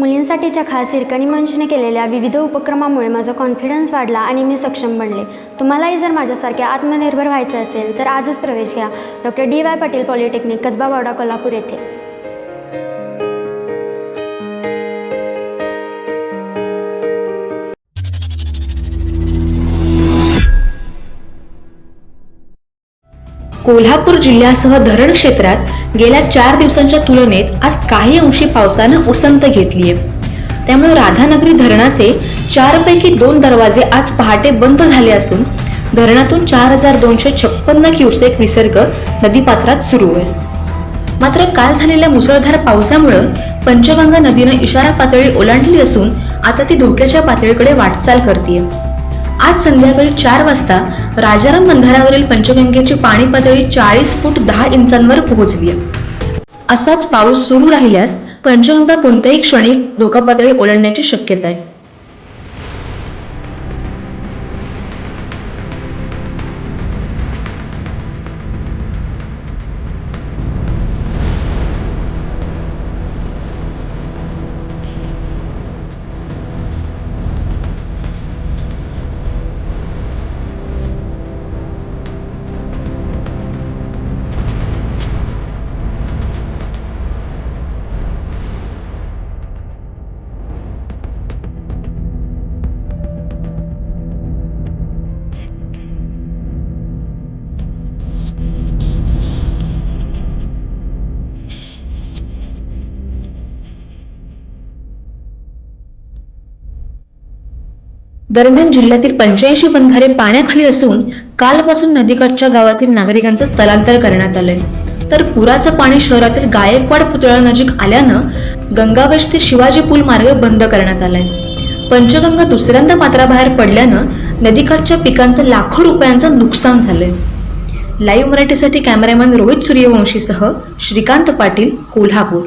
मुलींसाठीच्या खास हिरकणी मंचने केलेल्या विविध उपक्रमामुळे माझा कॉन्फिडन्स वाढला आणि मी सक्षम बनले. तुम्हालाही जर माझ्यासारखे आत्मनिर्भर व्हायचं असेल तर आजच प्रवेश घ्या. Doctor D Y Patil polytechnic Kasaba Wada Kolhapur येथे. कोल्हापूर जिल्ह्यासह धरण क्षेत्रात गेल्या चार दिवसांच्या तुलनेत आज काही अंशी पावसानं उसंत आहे. त्यामुळे राधानगरी धरणाचे चारपैकी दोन दरवाजे आज पहाटे बंद झाले असून धरणातून चार हजार दोनशे छप्पन्न क्युसेक विसर्ग नदीपात्रात सुरू आहे. मात्र काल झालेल्या मुसळधार पावसामुळं पंचगंगा नदीनं इशारा पातळी ओलांडली असून आता ती धोक्याच्या पातळीकडे वाटचाल करते आज संध्याकाळी चार वाजता राजाराम बंधाऱ्यावरील पंचगंगेची पाणी पातळी चाळीस फूट दहा इंचांवर पोहोचली असाच पाऊस सुरू राहिल्यास पंचगंगा कोणत्याही क्षणी धोका पातळी ओलांडण्याची शक्यता आहे. दरम्यान जिल्ह्यातील पंच्याऐंशी बंधारे पाण्याखाली असून कालपासून नदीकाठच्या गावातील नागरिकांचं स्थलांतर करण्यात आलंय. तर पुराचं पाणी शहरातील गायकवाड पुतळा नजीक आल्यानं गंगावेश ते शिवाजी पूल मार्ग बंद करण्यात आलाय. पंचगंगा दुसऱ्यांदा पात्राबाहेर पडल्यानं नदीकाठच्या पिकांचं लाखो रुपयांचं नुकसान झालंय. लाईव्ह मराठीसाठी कॅमेरामॅन रोहित सूर्यवंशीसह श्रीकांत पाटील कोल्हापूर.